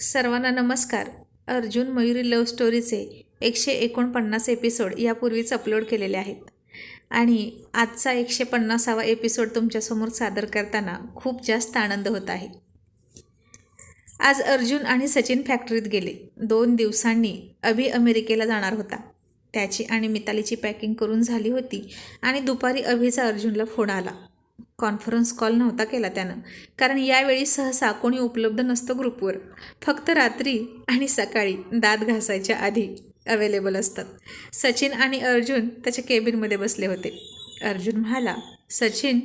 सर्वांना नमस्कार. अर्जुन मयुरी लव्ह स्टोरीचे एकशे एकोणपन्नास एपिसोड यापूर्वीच अपलोड केलेले आहेत. आणि आजचा एकशे पन्नासावा एपिसोड तुमच्यासमोर सादर करताना खूप जास्त आनंद होत आहे. आज अर्जुन आणि सचिन फॅक्टरीत गेले. दोन दिवसांनी अभि अमेरिकेला जाणार होता. त्याची आणि मितालीची पॅकिंग करून झाली होती आणि दुपारी अभिचा अर्जुनला फोन आला. कॉन्फरन्स कॉल नव्हता केला त्यानं. कारण यावेळी सहसा कोणी उपलब्ध नसतं ग्रुपवर. फक्त रात्री आणि सकाळी दात घासायच्या आधी अवेलेबल असतात. सचिन आणि अर्जुन त्याच्या केबिनमध्ये बसले होते. अर्जुन म्हणाला सचिन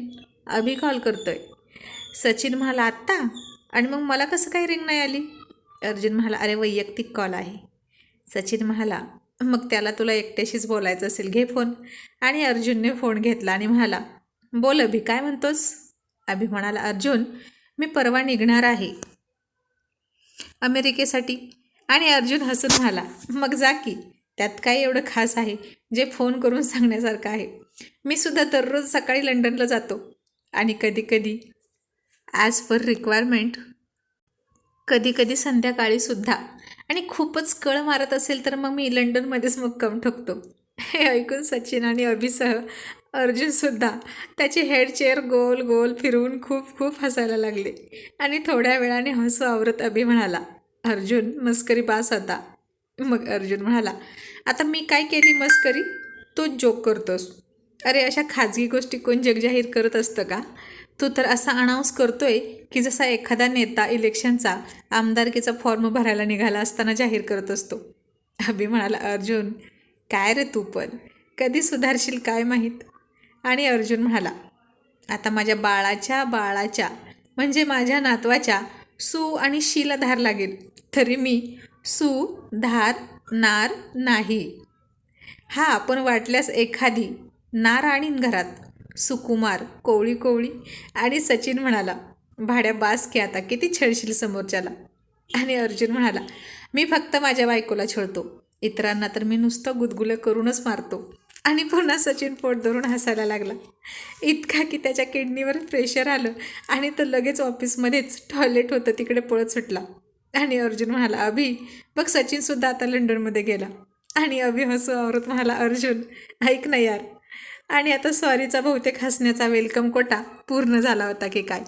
अभि कॉल करतोय. सचिन म्हणाला आत्ता? आणि मग मला कसं काही रिंग नाही आली? अर्जुन म्हणाला अरे वैयक्तिक कॉल आहे. सचिन म्हणाला मग त्याला तुला एकट्याशीच बोलायचं असेल घे फोन आणि अर्जुनने फोन घेतला आणि म्हणाला बोल अभि काय म्हणतोस? अभि म्हणाला अर्जुन मी परवा निघणार आहे अमेरिकेसाठी. आणि अर्जुन हसून म्हणाला मग जा की त्यात काय एवढं खास आहे जे फोन करून सांगण्यासारखं आहे? मी सुद्धा दररोज सकाळी लंडनला जातो आणि कधीकधी ॲज पर रिक्वायरमेंट कधीकधी संध्याकाळीसुद्धा आणि खूपच कळ मारत असेल तर मग मी लंडनमध्येच मुक्काम ठोकतो. हे ऐकून सचिन आणि अभिसह अर्जुनसुद्धा त्याचे हेड चेअर गोल गोल फिरवून खूप खूप हसायला लागले. आणि थोड्या वेळाने हसू आवरत अभि म्हणाला अर्जुन मस्करी बास होता मग अर्जुन म्हणाला आता मी काय केली मस्करी? तू जोक करतोस. अरे अशा खाजगी गोष्टी कोण जगजाहीर करत असतं का? तू तर असा अनाऊन्स करतोय की जसा एखादा नेता इलेक्शनचा आमदारकीचा फॉर्म भरायला निघाला असताना जाहीर करत असतो. अभि म्हणाला अर्जुन काय रे तू पण? कधी सुधारशील काय माहीत? आणि अर्जुन म्हणाला आता माझ्या बाळाच्या बाळाच्या म्हणजे माझ्या नातवाच्या सू आणि शीला धार लागेल. तरी मी सू धार नार नाही. हा आपण वाटल्यास एखादी नार आणीन घरात. सुकुमार कोवळी कोवळी आणि सचिन म्हणाला भाड्या बास की आता किती छळशील समोरच्याला. आणि अर्जुन म्हणाला मी फक्त माझ्या बायकोला छळतो. इतरांना तर मी नुसतं गुदगुलं करूनच मारतो. आणि पुन्हा सचिन पोट धरून हसायला लागला. इतका की त्याच्या किडनीवर प्रेशर आलं आणि तो लगेच ऑफिसमध्येच टॉयलेट होतं तिकडे पळत सुटला. आणि अर्जुन म्हणाला अभि बघ सचिनसुद्धा आता लंडनमध्ये गेला. आणि अभि हसू आवरत म्हणाला अर्जुन ऐक ना यार. आणि आता सॉरीचा बहुतेक हसण्याचा वेलकम कोटा पूर्ण झाला होता की काय?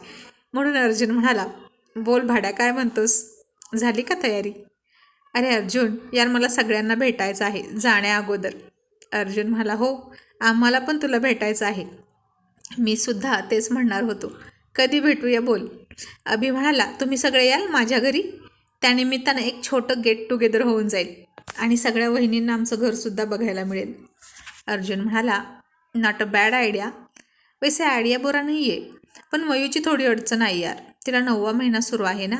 म्हणून अर्जुन म्हणाला बोल भाड्या काय म्हणतोस? झाली का तयारी? अरे अर्जुन यार मला सगळ्यांना भेटायचं आहे जाण्या अगोदर. अर्जुन म्हणाला हो आम्हाला पण तुला भेटायचं आहे. मी सुद्धा तेच म्हणणार होतो. कधी भेटूया बोल. अभि म्हणाला तुम्ही सगळे याल माझ्या घरी? त्यानिमित्तानं एक छोटं गेट टुगेदर होऊन जाईल आणि सगळ्या वहिनींना आमचं घरसुद्धा बघायला मिळेल. अर्जुन म्हणाला नॉट अ बॅड आयडिया वैसे आयडिया बोरा नाही आहे पण मयूची थोडी अडचण आहे यार. तिला नववा महिना सुरू आहे ना?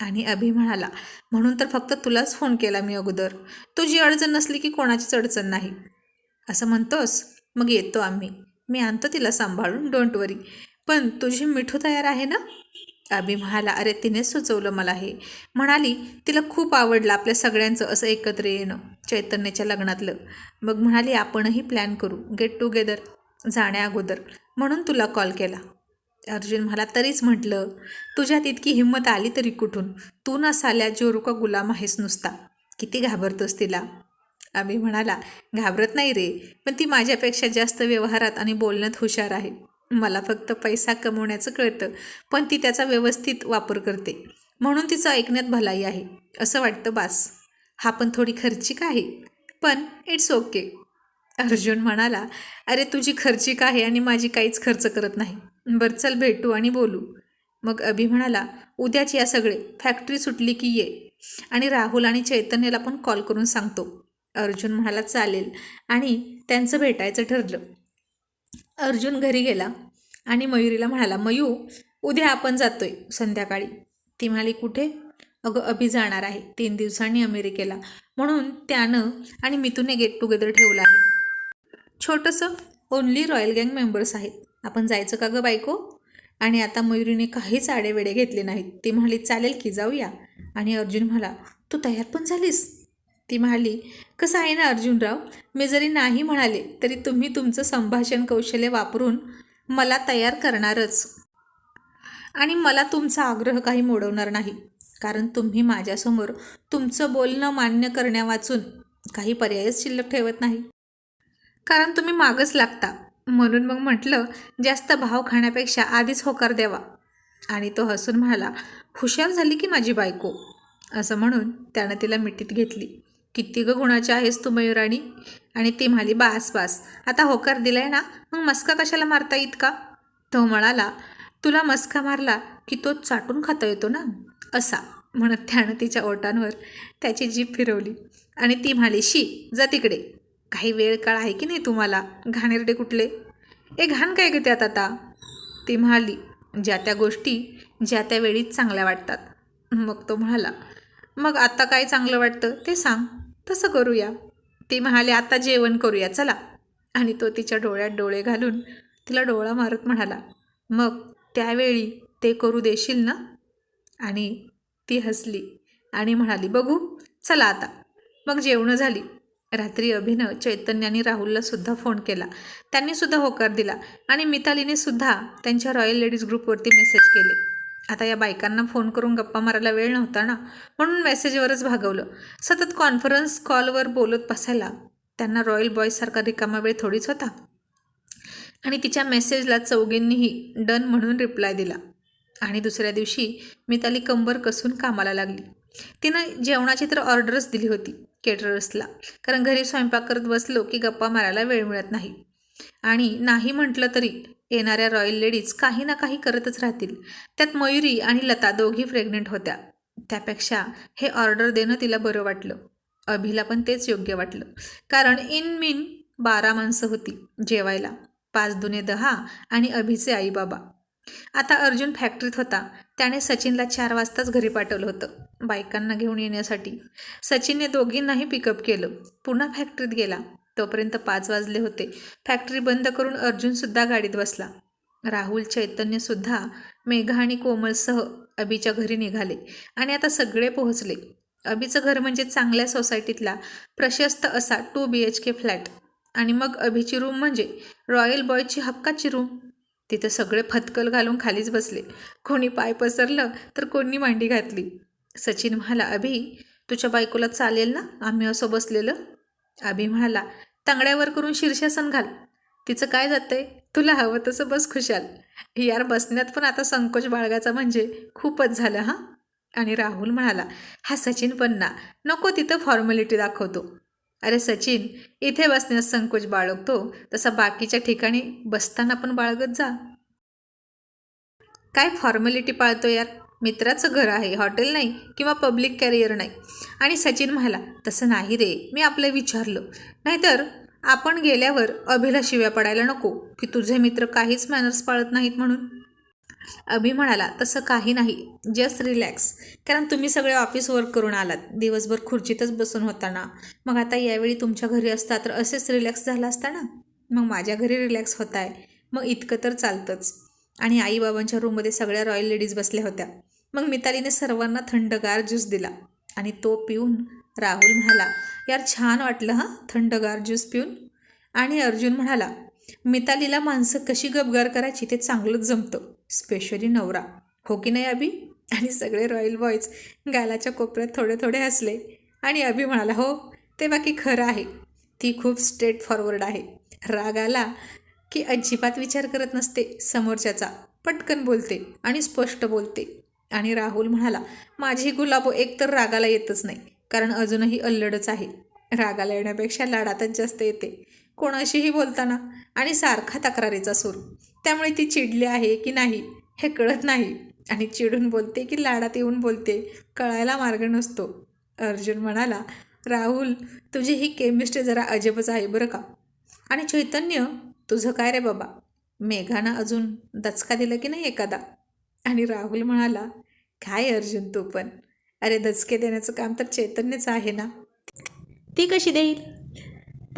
आणि अभि म्हणाला म्हणून तर फक्त तुलाच फोन केला मी अगोदर. तुझी अडचण नसली की कोणाचीच अडचण नाही. असं म्हणतोस? मग येतो आम्ही. मी आणतो तिला सांभाळून डोंट वरी पण तुझी मिठू तयार आहे ना? अभि म्हणाला अरे तिनेच सुचवलं मला हे. म्हणाली तिला खूप आवडलं आपल्या सगळ्यांचं असं एकत्र येणं चैतन्याच्या लग्नातलं. मग म्हणाली आपणही प्लॅन करू. गेट टुगेदर जाण्या अगोदर. म्हणून तुला कॉल केला. अर्जुन मला तरीच म्हटलं. तुझ्यात इतकी हिंमत आली तरी कुठून? तू नसाल्या साल्या जोरू का गुलाम आहेस नुसता. किती घाबरतोस तिला. आम्ही म्हणाला घाबरत नाही रे पण ती माझ्यापेक्षा जास्त व्यवहारात आणि बोलण्यात हुशार आहे. मला फक्त पैसा कमवण्याचं कळतं पण ती त्याचा व्यवस्थित वापर करते. म्हणून तिचं ऐकण्यात भलाई आहे. असं वाटतं बास. हा पण थोडी खर्चिक आहे. पण इट्स ओके. अर्जुन म्हणाला अरे तुझी खर्चिक आहे आणि माझी काहीच खर्च करत नाही. बरं चल भेटू आणि बोलू. मग अभि म्हणाला उद्याच या सगळे. फॅक्टरी सुटली की ये. आणि राहुल आणि चैतन्यला पण कॉल करून सांगतो. अर्जुन म्हणाला चालेल. आणि त्यांचं भेटायचं ठरलं. अर्जुन घरी गेला आणि मयुरीला म्हणाला मयू उद्या आपण जातोय संध्याकाळी. ती म्हणाली कुठे? अगं अभि जाणार आहे. तीन दिवसांनी अमेरिकेला. म्हणून त्यानं आणि मितूने गेट टुगेदर ठेवलं आहे. छोटंसं ओनली रॉयल गँग मेंबर्स आहेत. आपण जायचं का गं बायको? आणि आता मयुरीने काहीच आडेवेडे घेतले नाहीत. ती म्हणाली चालेल की जाऊया. आणि अर्जुन म्हणाला तू तयार पण झालीस? ती म्हणाली कसं आहे ना अर्जुनराव? मी जरी नाही म्हणाले तरी तुम्ही तुमचं संभाषण कौशल्य वापरून मला तयार करणारच. आणि मला तुमचा आग्रह काही मोडवणार नाही. कारण तुम्ही माझ्यासमोर तुमचं बोलणं मान्य करण्यावाचून काही पर्यायच शिल्लक ठेवत नाही. कारण तुम्ही मागच लागता. म्हणून मग म्हटलं जास्त भाव खाण्यापेक्षा आधीच होकार द्यावा. आणि तो हसून म्हणाला हुशार झाली की माझी बायको. असं म्हणून त्यानं तिला मिठीत घेतली. किती ग गुणाची आहेस तू मयुराणी? आणि ती म्हणाली बास बास. आता होकार दिलाय ना मग मस्का कशाला मारता येत का तो म्हणाला तुला मस्का मारला की तो चाटून खाता येतो ना? असा म्हणत त्यानं तिच्या ओटांवर त्याची जीभ फिरवली. आणि ती म्हणाली शी जा तिकडे. काही वेळ काळ आहे की नाही तुम्हाला? घाणेरडे कुठले? ए घाण काय ग त्यात आता? ती म्हणाली ज्या त्या गोष्टी ज्या त्या वेळीच चांगल्या वाटतात. मग तो म्हणाला मग आता काय चांगलं वाटतं ते सांग. तसं करूया. ती म्हणाली आता जेवण करूया चला. आणि तो तिच्या डोळ्यात डोळे घालून तिला डोळा मारत म्हणाला मग त्यावेळी ते करू देशील ना? आणि ती हसली आणि म्हणाली बघू चला आता. मग जेवणं झाली. रात्री अभिनव चैतन्याने राहुलला सुद्धा फोन केला. त्यांनी सुद्धा होकार दिला आणि मितालीने सुद्धा त्यांच्या रॉयल लेडीज ग्रुपवरती मेसेज केले. आता या बायकांना फोन करून गप्पा मारायला वेळ नव्हता ना म्हणून मेसेजवरच भागवलं. सतत कॉन्फरन्स कॉलवर बोलत बसायला त्यांना रॉयल बॉयसारखा रिकामा वेळ थोडीच होता. आणि तिच्या मेसेजला चौघींनीही डन म्हणून रिप्लाय दिला. आणि दुसऱ्या दिवशी मिताली कंबर कसून कामाला लागली. तिनं जेवणाची तर ऑर्डरच दिली होती केटरर्सला कारण घरी स्वयंपाक करत बसलो की गप्पा मारायला वेळ मिळत नाही. आणि नाही म्हटलं तरी येणाऱ्या रॉयल लेडीज काही ना काही करतच राहतील. त्यात मयुरी आणि लता दोघी प्रेग्नेंट होत्या. त्यापेक्षा हे ऑर्डर देणं तिला बरं वाटलं. अभिला पण तेच योग्य वाटलं. कारण इन मिन बारा माणसं होती जेवायला. पाच दुने दहा आणि अभिचे आईबाबा. आता अर्जुन फॅक्टरीत होता. त्याने सचिनला चार वाजताच घरी पाठवलं होतं. बायकांना घेऊन येण्यासाठी. सचिनने दोघींनाही पिकअप केलं. पुन्हा फॅक्टरीत गेला. तोपर्यंत पाच वाजले होते. फॅक्टरी बंद करून अर्जुनसुद्धा गाडीत बसला. राहुल चैतन्यसुद्धा मेघा आणि कोमलसह अबीच्या घरी निघाले आणि आता सगळे पोहोचले. अबीचं घर म्हणजे चांगल्या सोसायटीतला प्रशस्त असा two B H K flat आणि मग अभिची रूम म्हणजे रॉयल बॉयची हक्काची रूम तिथं सगळे फतकल घालून खालीच बसले. कोणी पाय पसरलं तर कोणी मांडी घातली. सचिन म्हणाला अभि तुझ्या बायकोला चालेल ना? आम्ही असं बसलेलं. अभि म्हणाला तांगड्यावर करून शीर्षासन घाल. तिचं काय जातंय? तुला हवं तसं बस खुशाल. यार बसण्यात पण आता संकोच बाळगाचा म्हणजे खूपच झालं हां? आणि राहुल म्हणाला हा सचिन पण ना. नको तिथं फॉर्मॅलिटी दाखवतो. अरे सचिन इथे बसण्यास संकोच बाळगतो. तसा बाकीच्या ठिकाणी बसताना पण बाळगत जा. काय फॉर्मॅलिटी पाळतो यार? मित्राचं घर आहे हॉटेल नाही किंवा पब्लिक कॅरियर नाही. आणि सचिन म्हणाला तसं नाही रे मी आपलं विचारलं. नाहीतर आपण गेल्यावर अभिला शिव्या पडायला नको की तुझे मित्र काहीच मॅनर्स पाळत नाहीत म्हणून. अभि म्हणाला तसं काही नाही जस्ट रिलॅक्स कारण तुम्ही सगळे ऑफिस वर्क करून आलात दिवसभर खुर्चीतच बसून होता ना मग आता यावेळी तुमच्या घरी असता तर असेच रिलॅक्स झाला असता ना? मग माझ्या घरी रिलॅक्स होत आहे मग इतकं तर चालतंच. आणि आईबाबांच्या रूममध्ये सगळ्या रॉयल लेडीज बसल्या होत्या. मग मितालीने सर्वांना थंडगार ज्यूस दिला आणि तो पिऊन राहुल म्हणाला यार छान वाटलं हां? थंडगार ज्यूस पिऊन? आणि अर्जुन म्हणाला मितालीला माणसं कशी गपगार करायची ते चांगलंच जमतं स्पेशली नवरा. हो की नाही अभि? आणि सगळे रॉयल बॉयज गालाच्या कोपऱ्यात थोडे थोडे हसले आणि अभि म्हणाला हो ते बाकी खरं आहे. ती खूप स्ट्रेट फॉरवर्ड आहे. राग आला की अजिबात विचार करत नसते समोरच्याचा. पटकन बोलते आणि स्पष्ट बोलते. आणि राहुल म्हणाला माझी गुलाबो एकतर रागाला येतच नाही कारण अजूनही अल्लडच आहे. रागाला येण्यापेक्षा लाडातच जास्त येते. कोणाशीही बोलताना आणि सारखा तक्रारीचा सूर. त्यामुळे ती चिडली आहे की नाही हे कळत नाही. आणि चिडून बोलते की लाडात येऊन बोलते कळायला मार्ग नसतो. अर्जुन म्हणाला राहुल तुझी ही केमिस्ट्री जरा अजबच आहे बरं का? आणि चैतन्य तुझं काय रे बाबा? मेघानं अजून दचका दिला की नाही एखादा? आणि राहुल म्हणाला काय अर्जुन तू पण? अरे दचके देण्याचं काम तर चैतन्यच आहे ना? ती कशी देईल?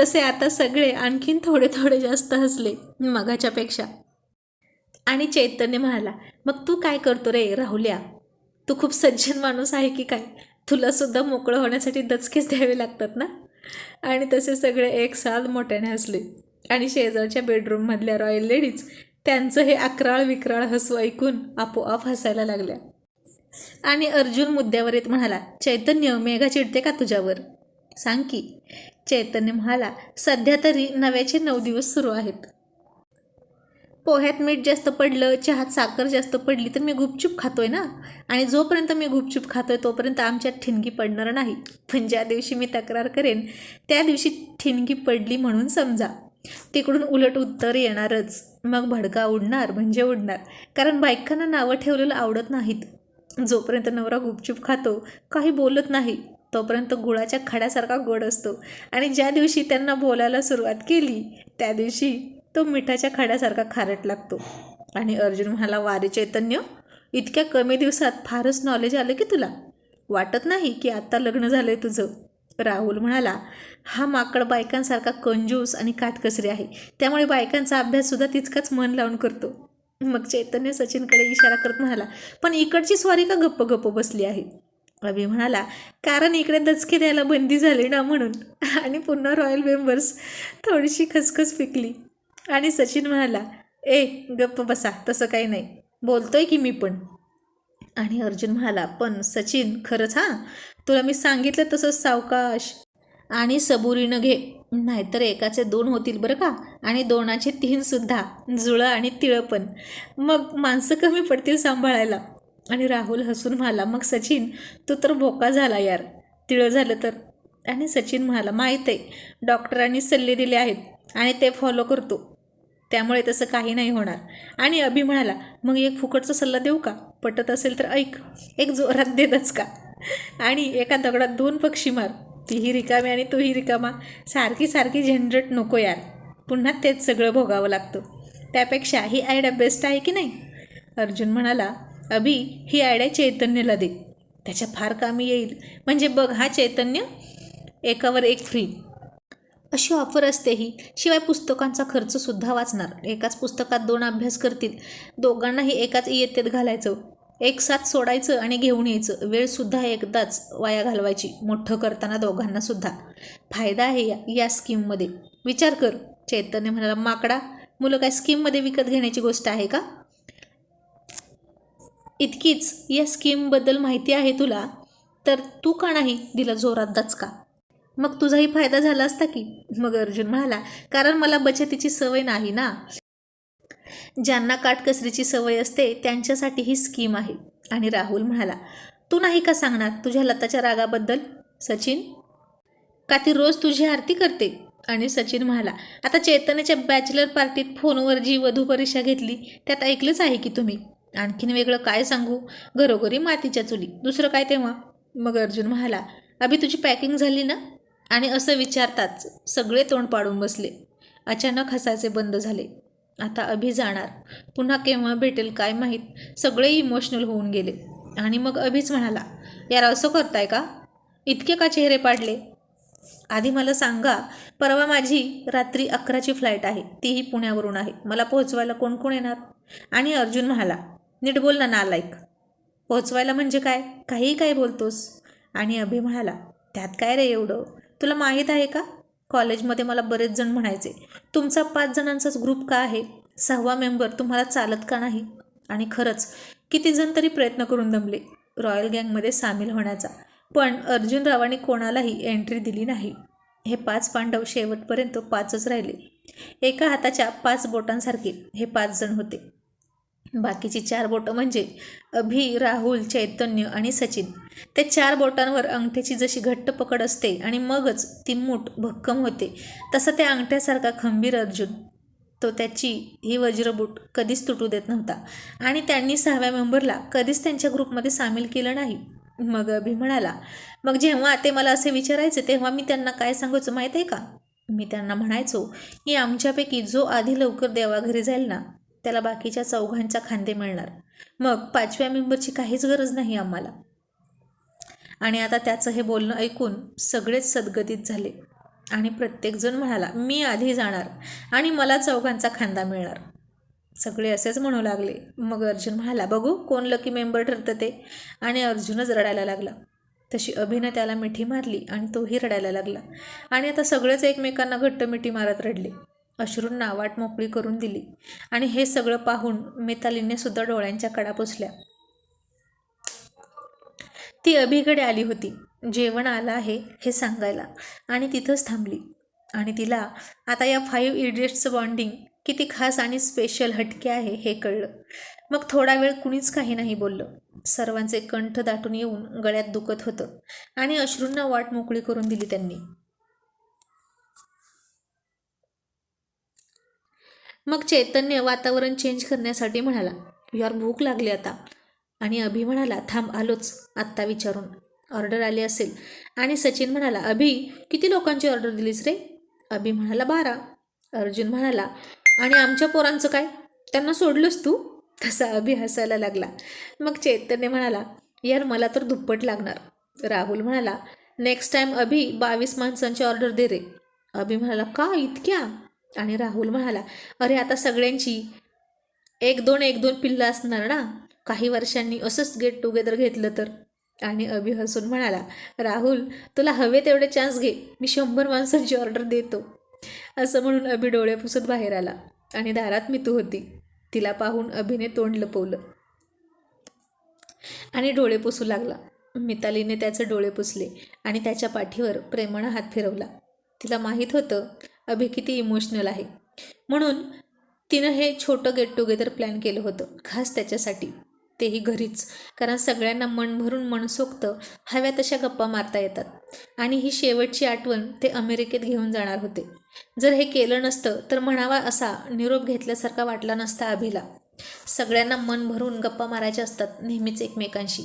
तसे आता सगळे आणखीन थोडे थोडे जास्त हसले मगाच्यापेक्षा. आणि चैतन्य म्हणाला मग तू काय करतो रे राहुल्या? तू खूप सज्जन माणूस आहे की काय? तुलासुद्धा मोकळं होण्यासाठी दचकेच द्यावे लागतात ना? आणि तसे सगळे एक साल मोठ्याने हसले. आणि शेजारच्या बेडरूममधल्या रॉयल लेडीज त्यांचं हे अकराळ विक्राळ हसू ऐकून आपोआप हसायला लागल्या. आणि अर्जुन मुद्द्यावर येत म्हणाला चैतन्य मेघा चिडते का तुझ्यावर? सांग की. चैतन्य म्हणाला सध्या तरी नव्याचे नऊ दिवस सुरू आहेत. पोह्यात मीठ जास्त पडलं चहात साखर जास्त पडली तर मी गुपचूप खातोय ना? आणि जोपर्यंत मी गुपचूप खातोय तोपर्यंत आमच्यात ठिणगी पडणार नाही. पण ज्या दिवशी मी तक्रार करेन त्या दिवशी ठिणगी पडली म्हणून समजा. तिकडून उलट उत्तर येणारच. मग भडका उडणार म्हणजे उडणार. कारण बायकांना नावं ठेवलेलं आवडत नाहीत. जोपर्यंत नवरा गुपचूप खातो काही बोलत नाही तोपर्यंत गुळाच्या खड्यासारखा गोड असतो. आणि ज्या दिवशी त्यांना बोलायला सुरुवात केली त्या दिवशी तो मिठाच्या खड्यासारखा खारट लागतो. आणि अर्जुन म्हणाला वारे चैतन्य इतक्या कमी दिवसात फारच नॉलेज आलं की तुला? वाटत नाही की आत्ता लग्न झालं आहे तुझं? राहुल म्हणाला हा माकड बायकांसारखा कंजूस आणि काटकसरी आहे. त्यामुळे बायकांचा अभ्याससुद्धा तितकाच मन लावून करतो. मग चैतन्य सचिनकडे इशारा करत म्हणाला पण इकडची स्वारी का गप्प गप्प बसली आहे? अभि म्हणाला कारण इकडे दचके द्यायला बंदी झाली ना म्हणून. आणि पुन्हा रॉयल मेंबर्स थोडीशी खसखस पिकली आणि सचिन म्हणाला ए गप्प बसा तसं काही नाही. बोलतोय की मी पण. आणि अर्जुन म्हणाला पण सचिन खरंच हां? तुला मी सांगितलं तसं सावकाश. आणि सबुरीनं घे. नाहीतर एकाचे दोन होतील बरं का? आणि दोनाचे तीनसुद्धा जुळं आणि तिळं पण. मग माणसं कमी पडतील सांभाळायला. आणि राहुल हसून म्हणाला मग सचिन तू तर भोका झाला यार. तिळं झालं तर? आणि सचिन म्हणाला माहीत आहे. डॉक्टरांनी सल्ले दिले आहेत आणि ते फॉलो करतो. त्यामुळे तसं काही नाही होणार. आणि अभि म्हणाला मग एक फुकटचा सल्ला देऊ का? पटत असेल तर ऐक. एक जोरात देतच का? आणि एका दगडात दोन पक्षी मार. तीही रिकामी आणि तोही रिकामा सारखी सारखी झंझट नको यार. पुन्हा तेच सगळं भोगावं लागतं. त्यापेक्षा ही आयडिया बेस्ट आहे की नाही? अर्जुन म्हणाला अभि ही आयडिया चैतन्यला दे. त्याच्या फार कामी येईल. म्हणजे बघ हा चैतन्य एकावर एक फ्री अशी ऑफर असते ही शिवाय पुस्तकांचा खर्चसुद्धा वाचणार. एकाच पुस्तकात दोन अभ्यास करतील. दोघांनाही एकाच इयत्तेत घालायचं. एक साथ सोडायचं आणि घेऊन यायचं. वेळसुद्धा एकदाच वाया घालवायची मोठं करताना दोघांनासुद्धा फायदा आहे या या स्कीममध्ये. विचार कर. चैतन्य म्हणाला माकडा मुलं काय स्कीममध्ये विकत घेण्याची गोष्ट आहे का? इतकीच. या स्कीमबद्दल माहिती आहे तुला तर तू का नाही दिला जोरात दचका? मग तुझाही फायदा झाला असता की? मग अर्जुन म्हणाला कारण मला बचतीची सवय नाही ना. ज्यांना काटकसरीची सवय असते त्यांच्यासाठी ही स्कीम आहे. आणि राहुल म्हणाला तू नाही का सांगणार तुझ्या लताच्या रागाबद्दल? सचिन का ती रोज तुझी आरती करते? आणि सचिन म्हणाला आता चैतन्याच्या बॅचलर पार्टीत फोनवर जी वधू परीक्षा घेतली त्यात ऐकलंच आहे की तुम्ही. आणखीन वेगळं काय सांगू? घरोघरी मातीच्या चुली. दुसरं काय तेव्हा? मग अर्जुन म्हणाला अभि तुझी पॅकिंग झाली ना? आणि असं विचारताच सगळे तोंड पाडून बसले. अचानक हसायचे बंद झाले. आता अभि जाणार. पुन्हा केव्हा भेटेल काय माहीत? सगळे इमोशनल होऊन गेले. आणि मग अभिच म्हणाला यार असं करताय का? इतके का चेहरे पाडले? आधी मला सांगा परवा माझी रात्री अकराची फ्लाईट आहे. तीही पुण्यावरून आहे. मला पोहोचवायला कोण कोण येणार? आणि अर्जुन म्हणाला नीट बोल ना नालायक. पोहोचवायला म्हणजे काय? काहीही काय बोलतोस? आणि अभि म्हणाला त्यात काय रे एवढं? तुला माहीत आहे का? कॉलेजमध्ये मला बरेच जण म्हणायचे तुमचा पाच जणांचाच ग्रुप का आहे? सहावा मेंबर तुम्हाला चालत का नाही? आणि खरंच किती जण तरी प्रयत्न करून दमले रॉयल गँगमध्ये सामील होण्याचा. पण अर्जुन रावाने कोणालाही एंट्री दिली नाही. हे पाच पांडव शेवटपर्यंत पाचच राहिले. एका हाताच्या पाच बोटांसारखे हे पाच जण होते. बाकीची चार बोटं म्हणजे अभि राहुल चैतन्य आणि सचिन. त्या चार बोटांवर अंगठ्याची जशी घट्ट पकड असते आणि मगच ती मूठ भक्कम होते तसं त्या अंगठ्यासारखा खंबीर अर्जुन. तो त्याची ही वज्रबूट कधीच तुटू देत नव्हता आणि त्यांनी सहाव्या मेंबरला कधीच त्यांच्या ग्रुपमध्ये सामील केलं नाही. मग अभि म्हणाला मग जेव्हा ते मला असे विचारायचे तेव्हा मी त्यांना काय सांगायचं माहीत आहे का? मी त्यांना म्हणायचो की आमच्यापैकी जो आधी लवकर देवाघरी जाईल ना त्याला बाकीच्या चौघांच्या खांदे मिळणार. मग पाचव्या मेंबरची काहीच गरज नाही आम्हाला. आणि आता त्याचं हे बोलणं ऐकून सगळेच सद्गतीत झाले. आणि प्रत्येकजण म्हणाला मी आधी जाणार आणि मला चौघांचा खांदा मिळणार. सगळे असेच म्हणू लागले. मग अर्जुन म्हणाला बघू कोण लकी मेंबर ठरतं ते. आणि अर्जुनच रडायला लागला. तशी अभिनं त्याला मिठी मारली आणि तोही रडायला लागला. आणि आता सगळेच एकमेकांना घट्ट मिठी मारत रडले. अश्रूंना वाट मोकळी करून दिली आणि हे सगळं पाहून मितालीने सुद्धा डोळ्यांच्या कडा पुसल्या. ती अभिकडे आली होती. जेवण आलं आहे हे सांगायला आणि तिथंच थांबली. आणि तिला आता या फाईव्ह इडियट्सचं बॉन्डिंग किती खास आणि स्पेशल हटके आहे हे कळलं. मग थोडा वेळ कुणीच काही नाही बोललं. सर्वांचे कंठ दाटून येऊन गळ्यात दुखत होतं आणि अश्रूंना वाट मोकळी करून दिली त्यांनी. मग चैतन्य वातावरण चेंज करण्यासाठी म्हणाला यार भूक लागली आता. आणि अभि म्हणाला थांब आलोच आत्ता विचारून. ऑर्डर आली असेल. आणि सचिन म्हणाला अभि किती लोकांची ऑर्डर दिलीस रे? अभि म्हणाला बारा. अर्जुन म्हणाला आणि आमच्या पोरांचं काय? त्यांना सोडलंस तू? तसा अभि हसायला लागला. मग चैतन्य म्हणाला यार मला तर दुप्पट लागणार. राहुल म्हणाला नेक्स्ट टाईम अभि बावीस माणसांची ऑर्डर दे रे. अभि म्हणाला का? इतक्या? आणि राहुल म्हणाला अरे आता सगळ्यांची एक दोन एक दोन पिल्लं असणार ना? काही वर्षांनी असंच गेट टुगेदर घेतलं तर. आणि अभि हसून म्हणाला राहुल तुला हवे तेवढे चान्स घे. मी शंभर माणसांची ऑर्डर देतो. असं म्हणून अभि डोळे पुसत बाहेर आला आणि दारात मितू होती. तिला पाहून अभिने तोंड लपवलं आणि डोळे पुसू लागला. मितालीने त्याचे डोळे पुसले आणि त्याच्या पाठीवर प्रेमानं हात फिरवला. तिला माहीत होतं अभि किती इमोशनल आहे. म्हणून तिनं हे छोटं गेट टुगेदर प्लॅन केलं होतं. खास त्याच्यासाठी. तेही घरीच. कारण सगळ्यांना मन भरून मनसोक्त हव्या तशा गप्पा मारता येतात. आणि ही शेवटची आठवण ते अमेरिकेत घेऊन जाणार होते. जर हे केलं नसतं तर म्हणावा असा निरोप घेतल्यासारखा वाटला नसता अभिला. सगळ्यांना मन भरून गप्पा मारायच्या असतात नेहमीच एकमेकांशी.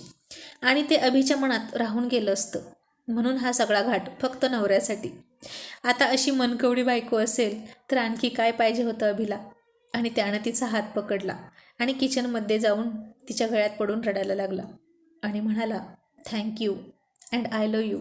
आणि ते अभिच्या मनात राहून गेलं असतं. म्हणून हा सगळा घाट फक्त नवऱ्यासाठी. आता अशी मनकवडी बायको असेल तर आणखी काय पाहिजे होतं अभिला? आणि त्यानं तिचा हात पकडला आणि किचनमध्ये जाऊन तिच्या गळ्यात पडून रडायला लागला. आणि म्हणाला thank you and I love you.